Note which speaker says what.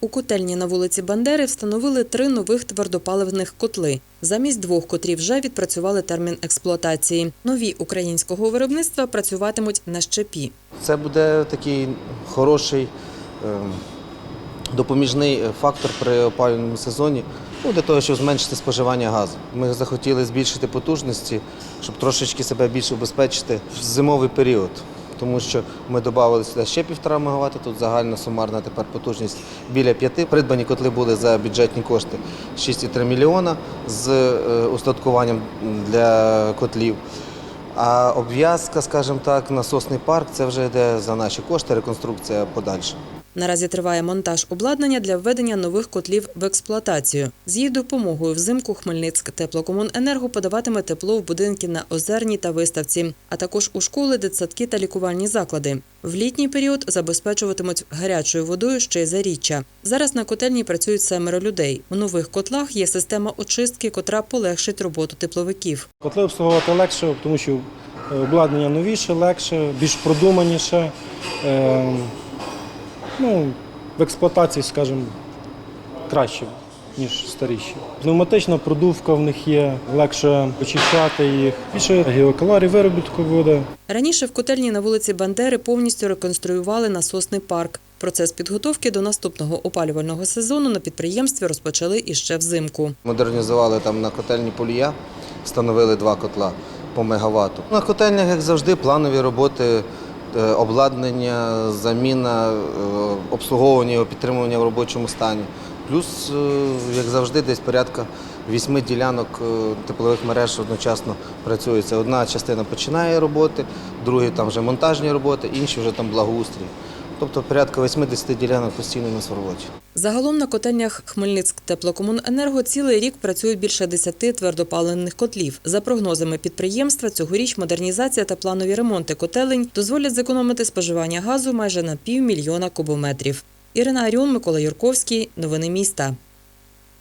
Speaker 1: У котельні на вулиці Бандери встановили три нових твердопаливних котли. Замість двох котрів вже відпрацювали термін експлуатації. Нові українського виробництва працюватимуть на щепі.
Speaker 2: Це буде такий хороший ем, допоміжний фактор при опалювальному сезоні ну, для того, щоб зменшити споживання газу. Ми захотіли збільшити потужності, щоб трошечки себе більше убезпечити в зимовий період. Тому що ми додали сюди ще півтора МВт, тут загальна сумарна тепер потужність біля п'яти. Придбані котли були за бюджетні кошти 6,3 мільйона з е, устаткуванням для котлів. А обв'язка, скажімо так, насосний парк це вже йде за наші кошти, реконструкція подальша.
Speaker 1: Наразі триває монтаж обладнання для введення нових котлів в експлуатацію. З її допомогою взимку Хмельницьк теплокомуненерго подаватиме тепло в будинки на Озерній та Виставці, а також у школи, дитсадки та лікувальні заклади. В літній період забезпечуватимуть гарячою водою ще й заріччя. Зараз на котельні працюють семеро людей. У нових котлах є система очистки, котра полегшить роботу тепловиків.
Speaker 3: Котли обслуговувати легше, тому що е, обладнання новіше, легше, більш продуманіше. Ну, в експлуатації, скажімо, краще, ніж старіші. Пневматична продувка в них є, легше очищати їх, більше геокалорій виробітку буде.
Speaker 1: Раніше в котельні на вулиці Бандери повністю реконструювали насосний парк. Процес підготовки до наступного опалювального сезону на підприємстві розпочали іще взимку.
Speaker 2: Модернізували там на котельні полія, встановили два котла по мегаватту. На котельнях, як завжди, планові роботи, обладнання, заміна, е, обслуговування його, підтримування в робочому стані. Плюс, е, як завжди, десь порядка вісьми ділянок е, теплових мереж одночасно працюється. Одна частина починає роботи, другі там вже монтажні роботи, інші вже там благоустрій. Тобто порядка 80 ділянок постійно на роботі.
Speaker 1: Загалом на котельнях Хмельницьк теплокомуненерго цілий рік працюють більше 10 твердопалених котлів. За прогнозами підприємства, цьогоріч модернізація та планові ремонти котелень дозволять зекономити споживання газу майже на півмільйона кубометрів. Ірина Аріон, Микола Юрковський. Новини міста.